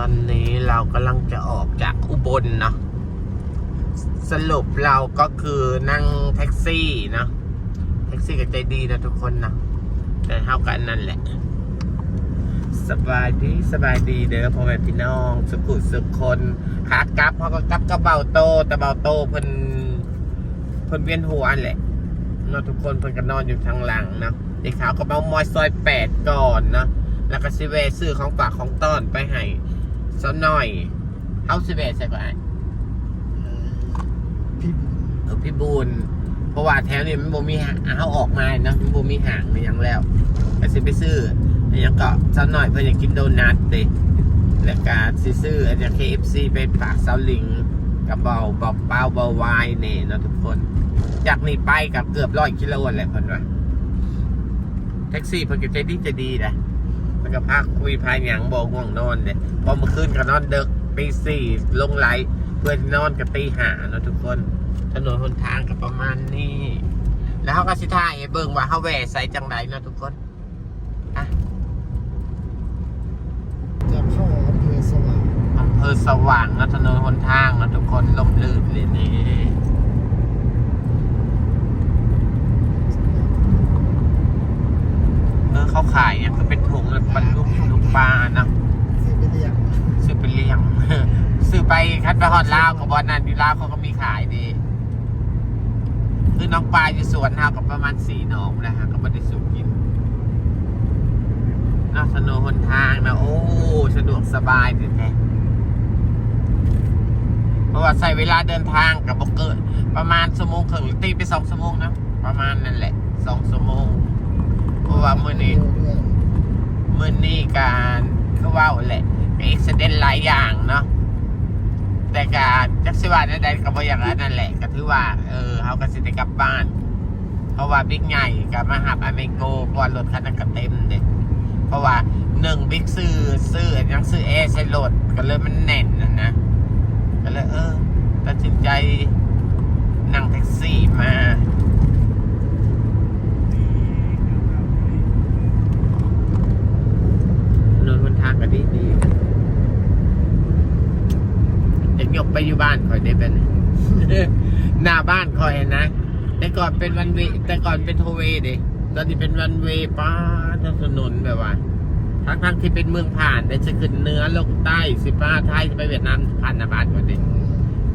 ตอนนี้เรากำลังจะออกจากอุบลเนาะสรุปเราก็คือนั่งแท็กซี่เนาะแท็กซี่ก็ใจดีนะทุกคนนะแต่เท่ากันนั่นแหละ สบายดีสบายดีเด้อพ่อแม่พี่น้อง สุขุสุขคนขากลับเขาก็กลับกระเบาโตแต่เบาโตเพิ่นเพิ่นเวียนหัวแหละเนาะทุกคนเพิ่นก็นอนอยู่ทางหลังเนาะเด็กขาวก็เมามอยซอยแปดก่อนเนาะแล้วก็สิเวซื้อของฝากของต้อนไปให้ สักหน่อยเฮาสิเวะใส่ก่อนพี่บุญเออพี่บูนเพราะว่าแถวนี้มันบ่มีหางเอาออกมาเนาะมันบ่มีห่างมันยังแล้วก็สิไปซื้ออันยังก็สักหน่อยเพื่อจะกินโดนัทเด้แล้วก็สิซื้ออันยัง KFC ไปฝากเซาลิงกับเบาเบาเป้าเบาวายเนี่ยเนาะทุกคน จากนี้ไปกับเกือบร้อยกิโลแหละเพิ่นว่าแท็กซี่เพิ่นก็ใจดีใจดีนะ มันก็พาคุยพายหยังบ่ง่วงนอนเด้พอเมื่อคืนก็นอนดึกตีสี่ลงไหลเพื่อนนอนกับตีห้าเนาะทุกคนถนนหนทางก็ประมาณนี้ แล้วเขาก็สิท่ายให้เบิ่งว่าเขาแหวใส่จังไดเนาะทุกคนอะจะเข้าอำเภอสว่างอำเภอสว่างเนาะถนนหนทางเนาะทุกคนลมลื่นเลยนี่ เออเขาขายเนี่ยคือเป็นถุงเลยบรรลุลูกปลาเนาะซื้อไปเรียกซื้อไปเลี้ยงซื้อไปคัดไปฮอดลาวกับบอลนันอยู่ลาวเขาก็มีขายดีคือน้องปลาอยู่สวนเฮากับประมาณสี่หนองนะฮะก็ไม่ได้สูบกินนอกถนนหนทางนะโอ้สะดวกสบายแท้ๆเพราะว่าใส่เวลาเดินทางกับบกเกินประมาณชั่วโมงครึ่งหรือตีไปสองชั่วโมงนะประมาณนั่นแหละสองชั่วโมง เพราะว่ามื่อนี้มื่อนี้การก็ว่าแหละก็เอ็กซิเดนหลายอย่างเนาะแต่การจักสิว่าใดๆก็บ่อย่างนั้นนั่นแหละ ก็ถือว่า เออเขาก็สิได้กลับบ้าน เพราะว่าบิ๊กใหญ่กับมาหับอเมริโกเพราะว่ารถคันนั้นก็เต็มเด็เพราะว่าหนึ่งบิ๊กซื้อซื้อยังซื้อแอร์ใช้รถก็เลยมันแน่นนะนะก็เลยเออตัดสินใจนั่งแท็กซี่มา นนบนทางก็ดีดีจะยก ไปอยู่บ้านคอยได้เป็นหน้าบ้านคอยนะ แต่ก่อนเป็นวันเวแต่ก่อนเป็นโทเวย์ดิตอนนี้เป็นวันเวย์ป้าถนนแบบว่าทั้งทั้งๆที่เป็นเมืองผ่านแต่จะขึ้นเหนือลงใต้สิป้าไทยจะไปเวียดนามผ่านหน้าบ้านก่อนดิ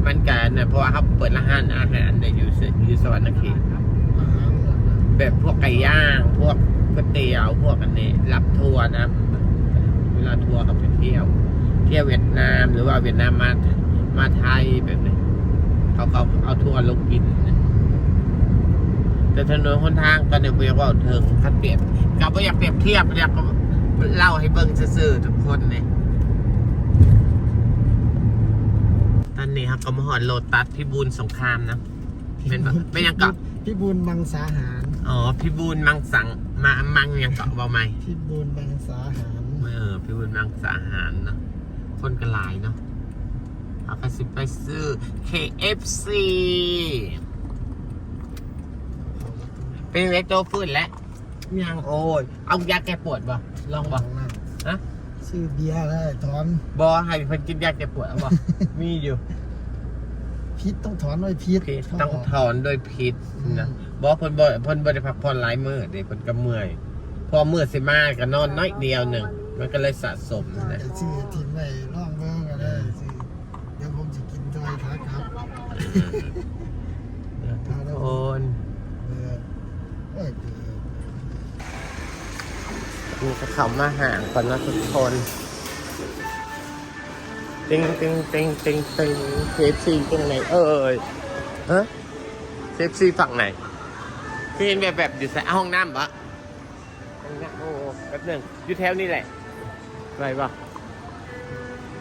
มันกันเนี่ยเพราะว่าเขาเปิดร้านอาหารในอยู่สอยู่สวรรค์เขตอาหารหลักนะแบบพวกไก่ย่าง พวกก๋วยเตี๋ยวพวกอันนี้รับทัวร์นะ เวลาทัวร์เขาไปเที่ยว เที่ยวเวียดนามหรือว่าเวียดนามมา มาไทยแบบนี้เขาก็เอาทัวร์ลงกินนะแต่ถนนหนทางก็เนี่ยเรียกว่าถึงคันเปรียบกับว่าอยากเปรียบเทียบอยากเล่าให้เบิ่งซื่อๆทุกคนเนี่ยตอนนี้ครับก็มาหอดโลตัสพิบูลสงครามนะเป็นแบบเป็นยังเกาะพี่บุญมังสาหาร อ๋อพิบูลมังสังมามังยังเกาะเบาไหมพี่บุญมังสาหาร เออพิบูลมังสาหารเนาะคนกันหลายเนาะ เอาไปสิไปซื้อ KFC เป็นเล็กโตฟื้นแล้วยังโอ้ยเอายาแก้ปวดบ่ลองบ่ฮะชื่อเบียร์เลยถอนบอให้เพิ่นกินยาแก้ปวดเอาบ่ มีอยู่พิษต้องถอนด้วยพิษพิษต้องถอนโดยพิษนะบอเพิ่นบ่เพิ่นบ่ได้พักผ่อนหลายมื้อเด้เพิ่นก็เมื่อย พอมื้อสิมาก็นอนน้อยเดียวหนึงมันก็เลยสะสมก็นะจะซื้อทิมไว้ร่องเบิ้งก็ได้ซื้อเดี๋ยวผมจะกินจอยครับครับ โอนเออเอ้ยเออมีกระเขามาห่างก่อนนะทุกคนติงติงติงติงติงเคฟซีตรงไหนเอ่ยฮะเคฟซีฝั่งไหนคือเห็นแบบแบบอยู่ใส่ห้องน้ำปะห้องน้ำโอ้แป๊บหนึ่งอยู่แถวนี้แหละไรปะ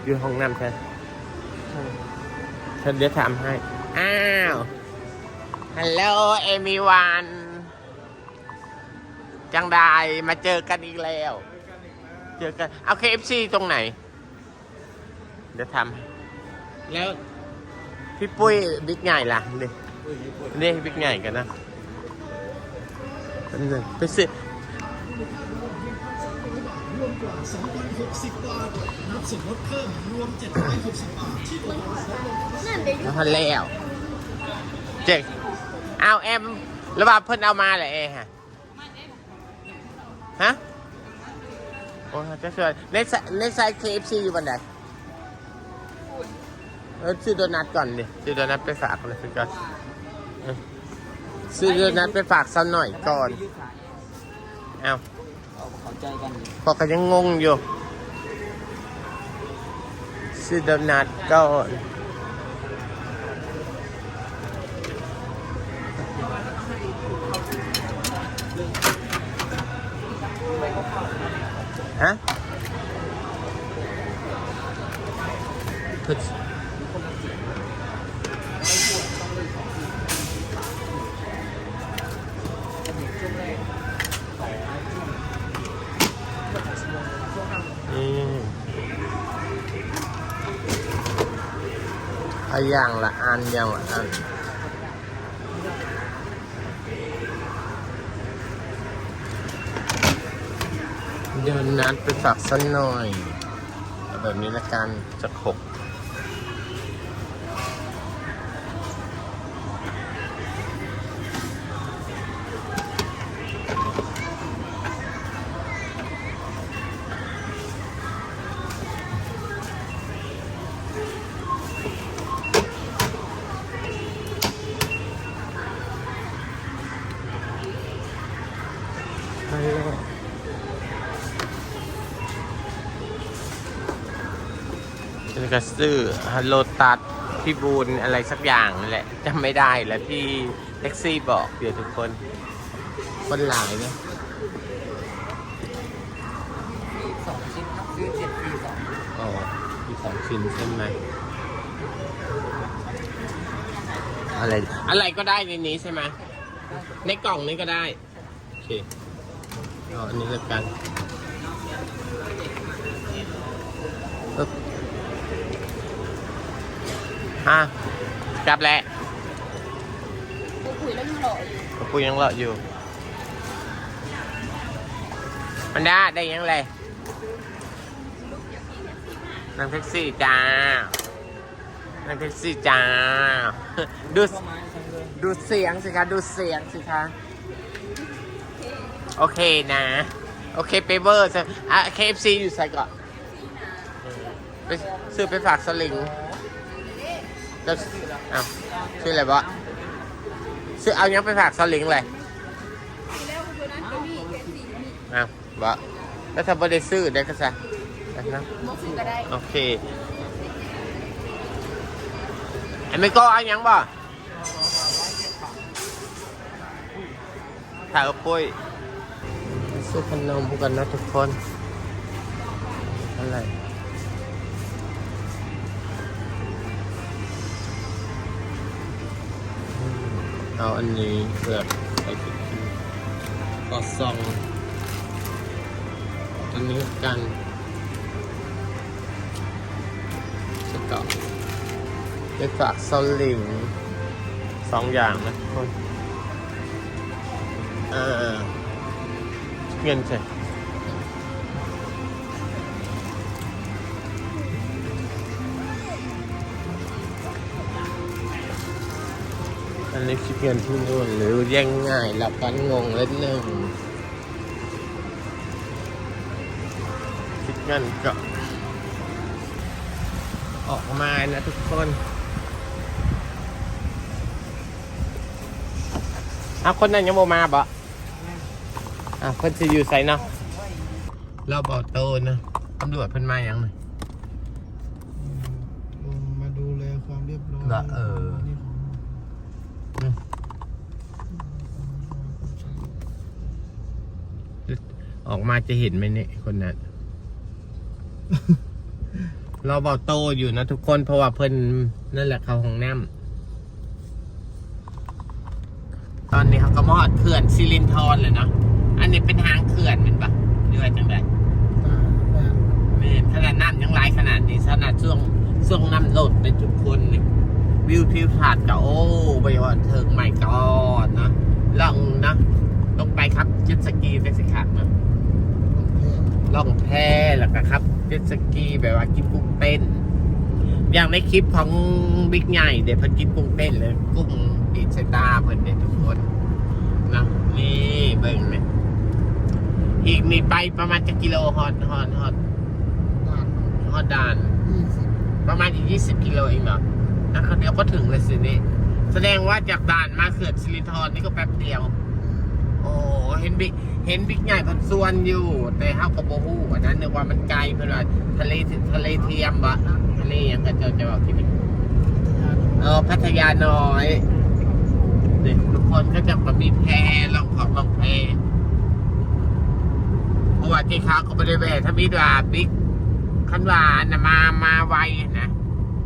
อยู่ห้องน้ำแค่ฉันเดี๋ยวถามให้ อ้าว ฮัลโหลเอมิวันจังได้มาเจอกันอีกแล้ว เจอกัน เอา KFC ตรงไหน เดี๋ยวทำแล้ว พี่ปุ้ยบิ๊กใหญ่ล่ะนี่นี่บิ๊กใหญ่กันนะอันหนึ่งไปซื้อรวม กว่า2,060 บาท นับส่วนลดเพิ่มรวม 760 บาท ที่โอโซนั่นเดี๋ยวอยู่แล้วพันแล้วเจ๊เอาแอมแล้วว่าเพิ่นเอามาแหละเองฮะฮะ โอ้จะช่วยในไซในไซส์ KFC อยู่บันไดเออซื้อโดนัทก่อนดิซื้อโดนัทไปฝากเลยซื้อก่อนซื้อโดนัทไปฝากสักหน่อยก่อน เอา้า ใจกันอยู่พอก็ยังงงอยู่ซื้อโดนัทก่อน อย่างละอันอย่างละอันเดินนัดไปฝากสักหน่อย แบบนี้ละกันจะขบ เป็นกระซื้อโลตัสพี่บูนอะไรสักอย่างนั่นแหละจำไม่ได้แล้วที่แท็กซี่บอกเดี๋ยวทุกคน คนหลายเนี่ยสองชิ้นครับซื้อเจ็ดปีสองอ๋อมีสองชิ้นใช่ไหมอะไรอะไรก็ได้ในนี้ใช่ไหมในกล่องนี้ก็ได้ โอเคเอาอันนี้แล้วกันปึ๊บ อะกลับแล้วกูคุยแล้วยังหล่ออยู่กระปุยยังเลาะอยู่ มันได้ได้ยังไงนั่งแท็กซี่จ้านั่งแท็กซี่จ้า ดูประมาณสองเดือนดูเสียงสิคะ ดูเสียงสิคะ โอเคนะ โอเคเปเบอร์อะ KFC อยู่ใส่ก่อนไปซื้อไปฝากสลิง แล้วเอาชื่ออะไรบะซื้อเอายังไปฝากสลิงเลยเอาบะแล้วถ้าไม่ได้ซื้อได้ก็ซะนะมกซื้อก็ได้โอเคไอ้ไม่ก็เอายังบ่ถ่ายกับปุ้ยซื้อขนมกันนะทุกคนอะไร เอาอันนี้เผือกไปกินก็ซอง อันนี้กันจะเกาะไปฝากสลิงสองอย่างนะทุกคนเออเงินใช่ นนี้คิดเงินที่นู่นหรือแย่งง่ายรับกันงงเล่นหนึ่งคิดเงินก็ ออกมานะทุกคนอ้าวคนนั้นยังโมมาบ่อ้าวคนจะอยู่ไซเนาะเราบอกโตนะตำรวจเพิ่นมาอย่างหนึ่งลงมาดูแลความเรียบร้อยละเออ นี่ของ อืม ออกมาจะเห็นไหมเนี่ยคนนั้น เราบอกโตอยู่นะทุกคนเพราะว่าเพิ่นนั่นแหละเขาห้องน้ำตอนนี้เขาก็มอดเขื่อนซิลินทรเลยเนาะอันนี้เป็นทางเขื่อนแมันปะหรือว่าจังไดไม่ขนาดน้ำยังไหลขนาดนี้ขนาดช่วงช่วงน้ำลดในทุกคนนี่วิวทิวทัศน์ก็โอ้ไปว่าเทิงใหม่กอดนะลองนะลงไปครับเจ็ตสกีไปสิครับนะ ล่องแพแล้วก็ครับเจ็ตสกีแบบว่ากินกุ้งเต้น อย่างในคลิปของบิ๊กใหญ่เดี๋ยวเพิ่นกินกุ้งเต้นเลยกุ้งปีเซตาเพิ่นเนี่ยทุกคนนะนี่เบิ่งเนี่ยอีกนี่ไปประมาณจะกิโลฮอดฮอดฮอดด่านฮอดด่านยี่สิบประมาณอีก20กิโลเองเหรอนะครับเดี๋ยวก็ถึงเลยสินี่แสดงว่าจากด่านมาเขื่อนสิรินธรนี่ก็แป๊บเดียว โอ้เห็นบิ๊กเห็นบิ๊กใหญ่คนส่วนอยู่ แต่เฮากับโบฮู้อันนั้นนึกว่ามันไกลเพื่อนว่าทะเลทะเลเทียมบะทะเลยังก็จะจะบอกที่เป็นเออพัทยาน้อยเด็กทุกคนก็จะมามีแพลองของลองแพเพราะว่าที่เขาก็ไม่ได้แวะถ้ามีดว่าบิ๊กขันว่านนะมามาไวนะ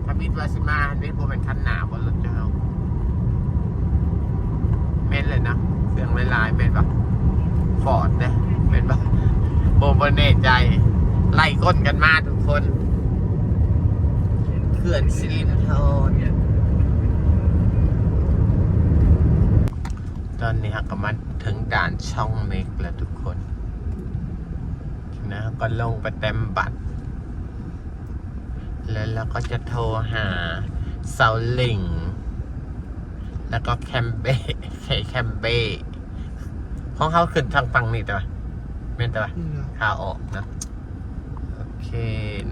ถ้ามิดว่าสิมานี่พวกเป็นขันหนาบนรถเจ้าเม่นเลยนะ สียงลายๆเม่นปะฟอร์ดนะเม่นปะโมบเน่ใจ ไล่ก้นกันมาทุกคนเขื่อนสิรินธรตอนนี้ฮะก็มาถึงด่านช่องเมกแล้วทุกคนนะก็ลงไปเต็มบัตร แล้วเราก็จะโทรหาเซาลิง แล้วก็แคมเบ้เคแคมเบ้ ของเขาขึ้นทางฝั่งนี้แต่ว่าไม่นแต่ว่านี่แหละขาออกนะ โอเค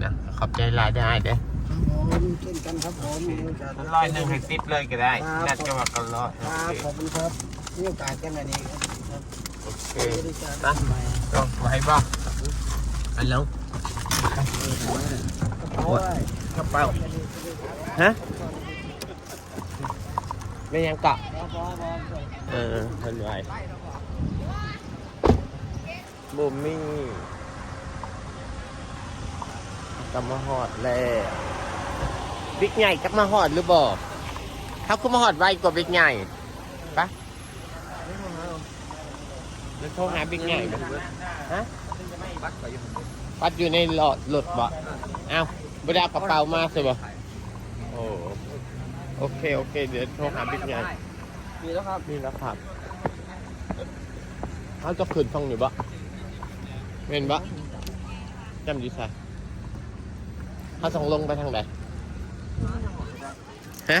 นะขอบใจรายได้เด้อครับผมเช่นกันครับผมมีโอกาสร้อยหนึ่งให้ติดเลยก็ได้ครับนัดจะว่ากันร้อยคโอรับเคขอบคุณครับมีโอกาสกันแบบนี้ครับโอเค บริการนะก็ไว้บ้างอันแล้วโอ้ยกระเป๋าฮะไม่ยังเกาะเออเพิ่นไว้ บูมมี่กลับมาหอดแล้วบิ๊กใหญ่กลับมาหอดหรือบ่เขาก็มาหอดไวกว่าบิ๊กใหญ่ปะแล้วโทรหาบิ๊กใหญ่บ่ฮะปัดอยู่ในหลอดหลุดบ่เอ้าไม่ได้เอากระเป๋ามาใช่บ่โอ้โอเค โอเค เดี๋ยวโทรหาบิ๊กใหญ่มีแล้วครับนี่นะครับเขาจะขึ้นฟังอยู่บะ เห็นบะจำดีใช่เขาต้องลงไปทางไหนฮะ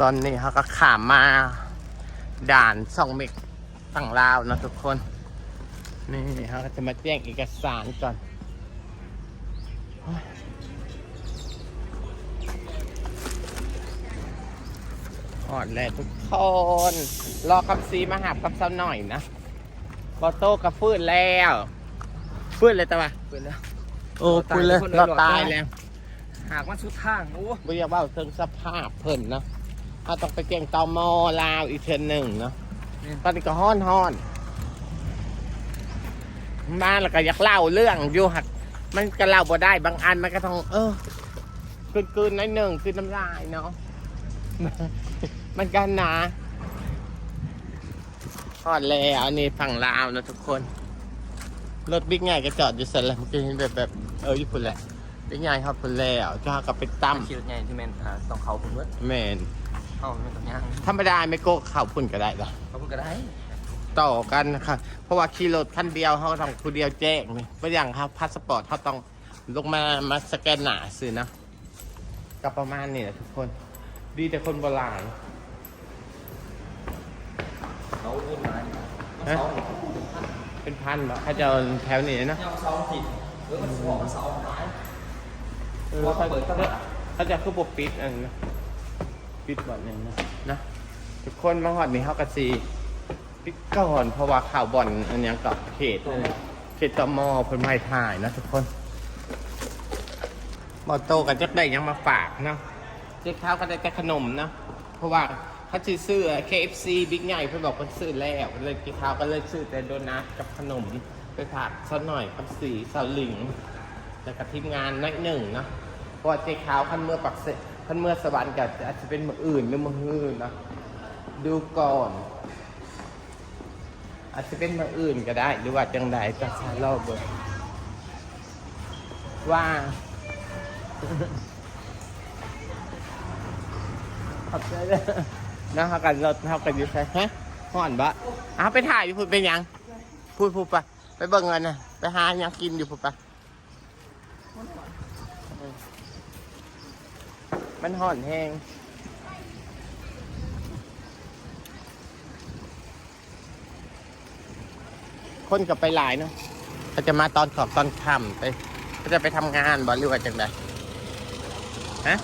ตอนนี้เขาก็ขามมาด่านสองเมกฝั่งลาวนะทุกคน นี่เขาก็จะมาแจ้งเอกสารก่อนอ่อนแล้วทุกคน รอคำซีมาหากับเซาหน่อยนะ บอโต้กับฟื้นแล้วฟื้นเลยแต่ว่าเปิดแล้ว โอ้ฟื้นเลยคนเดินเราหลอดตายได้แล้วหากมันสุดทางโอ้ไม่อยากว่าเชิงสภาพเพิ่นนะเอาต้องไปเก่งตอมอลาวอีกเทอหนึ่งเนาะตอนนี้ก็ห้อนห้อนมาแล้วก็อยากเล่าเรื่องอยู่หักมันก็เล่าบ่ได้บางอันมันก็ต้อง เออกืนๆหน้อยหนึ่งคือน้ำลายเนาะมันกันหนาท อดแล้วอันนี้ฝั่งลาวนะทุกคน รถบิ๊กใหญ่ก็จอดอยู่เสร็จแล้วเมื่อกี้เห็นแบบแบบเออญี่ปุ่นแหละบิ๊กใหญ่ครับปุ่นแล้วจะหากลับไปตั้มคิวใหญ่ที่แมนอ่าต้องเขาคุณเว้ยแมนเข้าไม่ต้องย่างธรรมดาไม่โก้เข่าพุ่นก็ได้หรอเขาพูดก็ได้ ต่อกันนะคะเพราะว่าขี่รถคันเดียวเขาก็ต้องคูเดียวแจ้งนี่ไม่อย่างครับพาสปอร์ตเขาต้องลงมามาสแกนหนาซื้อนะก็ประมาณนี้แหละทุกคน ดีแต่คนโบราณเขาเล่นไม้ ฮะเป็นพันเหรอเขาจะเอาแถวนี้นะยังเสาผิดเออมันสองเสาไม้เออเขาเขาจะคือปกปิดอันนะปิดแบบนี้นะนะทุกคนมาหอดนี่เขากระซีปิดก่อนเพราะว่าข่าวบ่อนอันนี้กับเขตเขตตมเพิ่นไม่ถ่ายนะทุกคนบอโตกันจะได้หยังมาฝากเนาะเจ๊ข้าวก็ได้แต่ขนมเนาะเพราะว่า เขาซื้อซื้อ KFC บิ๊กใหญ่เพิ่นบอกเพิ่นซื้อแล้วเลยเจ๊ข้าวก็เลยซื้อแต่โดนัทกับขนมไปฝากสักหน่อยกับสีสลิงแล้วกับทีมงานน้อยหนึ่งเนาะเพราะว่าเจ๊ขาวขั้นเมื่อปักเสขั้นเมื่อสวรรค์กับอาจจะเป็นมืออื่นหรือมืออื่นเนาะดูก่อน อาจจะเป็นมืออื่นก็ได้ หรือว่าจังใดจะชาลอบเบอร์ว่าขอบใจเลย นะเขากันรถเขากันอยู่ใช่ฮะห่อนบะเอาไปถ่ายพูดเป็นยังพูดพูดไปไปเบิ่งกันนะไปหายังกินอยู่ปุ๊บปะมันห่อนแห้งคนกับไปหลายเนาะเขาจะมาตอนขอบตอนค่ำไปเขาจะไปทำงานบ่หรือว่าจังไดฮะ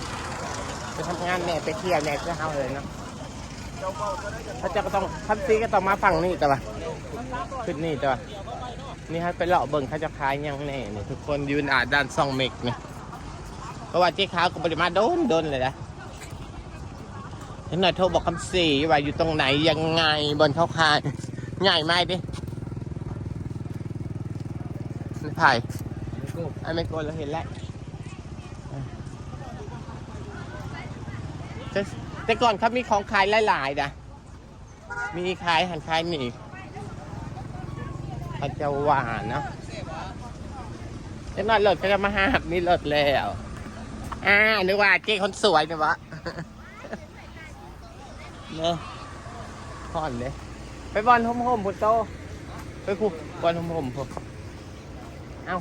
ไปทำงานแน่ไปเที่ยวแน่ก็เฮาเลยเนาะ เขาจะก็ต้องคันซีก็ต้องมาฝั่งนี้แต่ว่าขึ้นนี่แต่ว่านี่ให้ไปเลาะเบิ่งเขาจะขายยังแน่นี่ทุกคนยืนอ่านด้านซองเมกนี่เพราะว่าเจ๊ขาวก็บริมาโดนโดนเลยนะเห็นหน่อยโทรบอกคำสีว่าอยู่ตรงไหนยังไงบนเขาขายใหญ่ไหมดิไม่ไผ่ไอ้ไม่โกนเราเห็นแล้ว แต่ก่อนเขามีของขายหลายๆนะมีขายหันขายหนีเขาจะหวานเนาะเล็กน้อยรถก็จะมาหามีรถแล้ว อ่านึกว่าเจ๊คนสวยเนี่ยวะเนอะผ่อนเลย ไปบอลโฮมโฮมพุทโตไปคูบอลโฮมโฮมพุเอ้า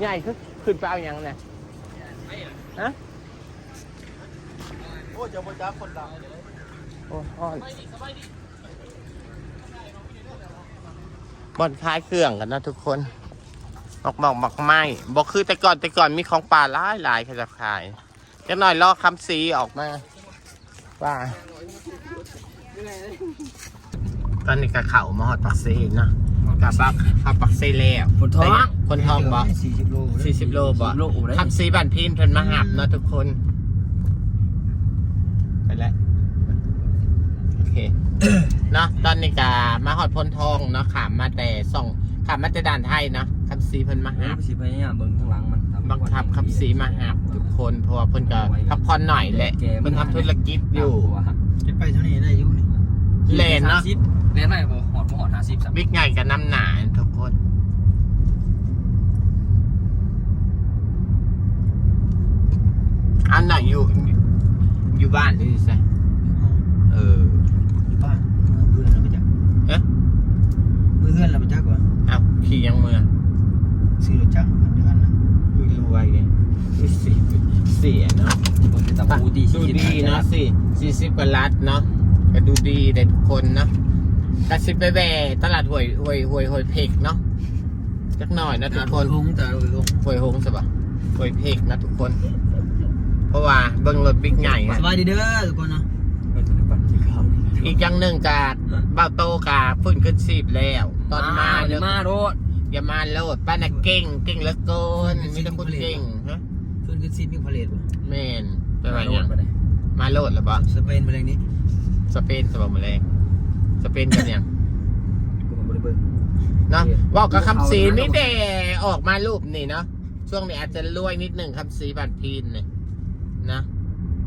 ใหญ่ขึ้นขึ้นไปเอาอย่างเนี่ยฮะ อ้จะบ่จ้าคนดังโอ้ห่อนบอลคล้ายเครื่องกันนะทุกคนหมอกหมอกหมอกไม้บอกคือแต่ก่อนแต่ก่อนมีของป่าหลายหลายเขาจะขายจะหน่อยลอกคำสีออกมาว่าตอนนี้กะเข่ามาหอดปักเซ่เนาะกะปักขับปักเซ่แล้วคนท้องคนทองบ่สี่สิบโลสี่สิบโลบ่โลโอ้ได้คำสีบันพินเพิ่นมาหับเนาะทุกคน ไปแล้วโอ เคเนาะตอนนี้กะมาหอดพนทองเนาะขามมาแต่ส่องขามมาแต่ด่านไทยเนาะคำสีเพิ่นมาหาหับสิพยายามเบิ่งข้างหลังมันบังคับคำสีมาหับทุกคนเพราะว่าเพิ่นก็พักผ่อนหน่อยแหละเพิ่นทำธุรกิจอยู่จะไปเท่านี้ได้อยู่นี่เลนเนาะเลนไหนบ่หอดบ่หอด50สามบิ๊กใหญ่กับน้ำหนาทุกคนอันไหนอยู่อยู่บ้านหรือใช่เออ บ้านมือเพื่อนเราไปจัก เอ๊ะ มือ เพื่อนเราไปจักวะเอาขี่ยังเมืองซื้อรถจักรกันเดียวกันนะอุ้ยรวยไงอุ้ยเสียเสียเนาะเบิ่งแต่ปูดีดูดีเนาะสิสี่สิบกว่าลัดเนาะก็ดูดีแต่ทุกคนเนาะกระสิบไปแว่ตลาดหวยหวยหวยหวยเพกเนาะจักหน่อยนะทุกคนหงแต่โอ้ยหงหวยหงส์ใช่ปะหวยเพกนะทุกคน เพราะว่าเบิ้งรถบิ๊กใหญ่สอะบายดีเด้อทุกคนนะเออตัวนี้ปั่นที่เขา อีกอย่างหนึ่งกาเบ้าโตกาฟื้นขึ้นสีบแล้ว ตอนมาเดี๋เด้ยอวมาโรดอย่ามาโลดป้าน่ะเก่งเก่งเหลือเกินมีแต่คนเก่งฮะเพื่อนขึ้นซีดมีพาเลตวะแมนไปไหนโรยัดงไปเลยมาโลดหรือเปล่าสเปนมาแรงนี้สเปนสบายมาแรงสเปนกันยังกูมันบ่ได้เบิ่งเนาะบอกกับคำสีนี่แต่ออกมารูปนี่เนาะช่วงนี้อาจจะรวยนิดหนึ่งคำสีบันพีนเนี่ยนะ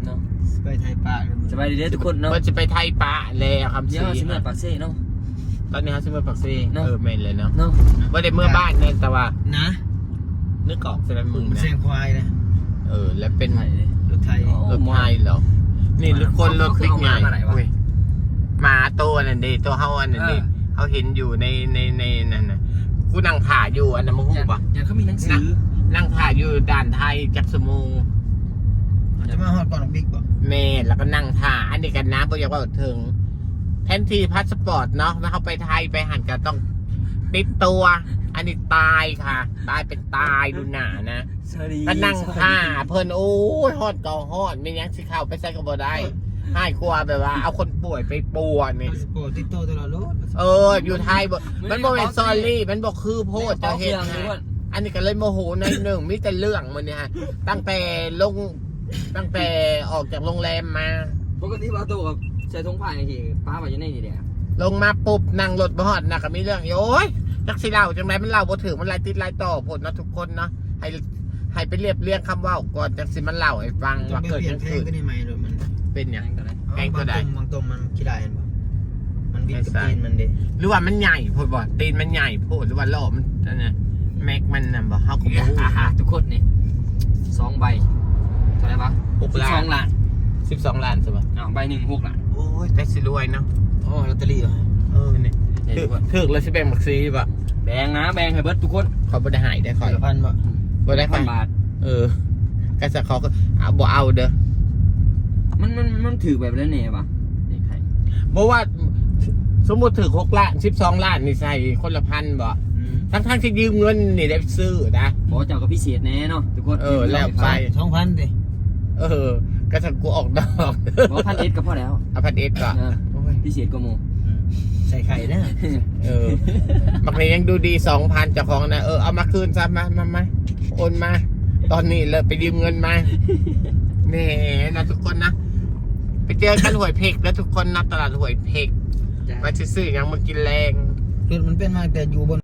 เนาะ ไปไทยป่ากันสบายดีเด้อทุกคนเนาะมันจะไปไทยปะแล้วคำเดี๋สียวสิเมื่อปากเซ่เนาะ ตอนนี้เขาซื้อมาปักซีเนอะ เออเมนเลยเนาะเนาะว่าได้เมื่อบ้านเนี่ยแต่ว่านะนึกออกใช่ไหมมึงมันนะแซงควายนะเออ แล้วเป็นไหนเลย รถไทยอ๋อรถไทยเหรอ นี่รถคนรถพลิกใหญ่เอามาไหนวะ อุ้ยหมาตัวนั่นดีตัวเฮาอันนั้นดีเออเขาเห็นอยู่ในในในนั่นน่ะกูนั่งถ่ายอยู่อันนั้นมึงหูปะอย่าเขามีหนังสือ นั่งถ่ายอยู่ด่านไทยจักสมู จะมาฮอดก่อนของบิ๊กบ่เมนแล้วก็นั่งถ่ายอันนี้กันนะบอกอยากว่าถึงแทนที่พาสปอร์ตเนาะแล้วเขาไปไทยไปหันก็ต้องติดตัว อันนี้ตายค่ะ ตายเป็นตายดูหนานะสวัสดีก็นั่งท่าเพิ่นโอ้ยฮอดเก่าฮอดไม่ยังสิเข้าไปใส่ก็บ่ได้ให้กลัวแบบว่า เอาคนป่วยไปปัวนี่ พาสปอร์ตติดตัวตลอดรถเออ อยู่ไทยบ่มันบ่เป็นซอรี่ มันบ่คือโพดจะเฮ็ดทุกนะคนอันนี้ก็เลยโมโหในอยหนึ่งมีแต่เรื่องมันเนี่ยฮะตั้งแต่ลง ตั้งแต่ออกจากโรงแรมมา ปกติว่าตัวกับใส่ทงผ้าอย่างที่ป้าไว้อยู่ในนี่แหละลงมาปุ๊บนั่งรถบ่ฮอดนะก็มีเรื่องโอ้ยจักสิเล่าจังไดมันเล่าบ่ถึงมันไล่ติดไล่ต่อผลเนาะทุกคนเนาะให้ให้ไปเรียบเรียงคำเว้าก่อนจังสิมันเล่าให้ฟังจะว่าไปเกิดเปลี่หยยันงเพลขึ้งนก็นี่ใหม่เลยมันเป็นหยังก็ได้แพงตัวใดบางตรงมันขี้ได้เห็นบ่มันบินกับใช่ตีนมันเด้หรือว่ามันใหญ่โพดบ่ตีนมันใหญ่โพดหรือว่าล้อมันอันนั้นแม็กมันน่ะบ่เฮาก็บ่ฮู้อ่าทุกคนนี่สองใบเท่าไหร่ปะหกล้าน สองล้าน12ล้านใช่ป่ะอ้าวใบหนึ่งหกล้านโอ้ยแต่สิรวยเนาะอ๋อลอตเตอรี่เหรอเออนี่เดี๋ยวถึทุกกคนถึกแล้วสิแบ่งบักซีป่ะแบ่งนะแบ่งให้เบิร์ดทุกคนเขาบ่ได้หายได้คอยเกือบพันบ่บ่ได้พัค่ะนบาท เออก็จะเขาก็เอาบ่เอาเด้อมันมันมันถือแบบนั้นเนี่ยปะเด็กไข่เพราะว่าสมมุติถือหกล้านสิบสองล้านนี่ใส่คนละพันบ่ทั้งทั้งๆที่ยืมเงินนี่ได้ซื้อนะบอกว่าเจ้าก็พิเศษแน่เนาะทุกคนเออแล้วไปสองพันดิ เออก็ถ้ากูออกดอกบอกพันเอ็ดก็พอแล้วเอาพันเอ็ดก่อนเออโอ้ยพิเศษก็โมใส่ไข่นะเออบางทียังดูดีสองพันเจ้าของนะเออเอามาคืนซะมามามาโอนมา ตอนนี้เลยไปยืมเงินมาแหมนะทุกคนนะ ไปเจอกันหวยเพกแล้วทุกคนนะตลาดหวยเพกมาซื้อๆยังมากินแรงคือมันเป็นมาแต่อยู่บน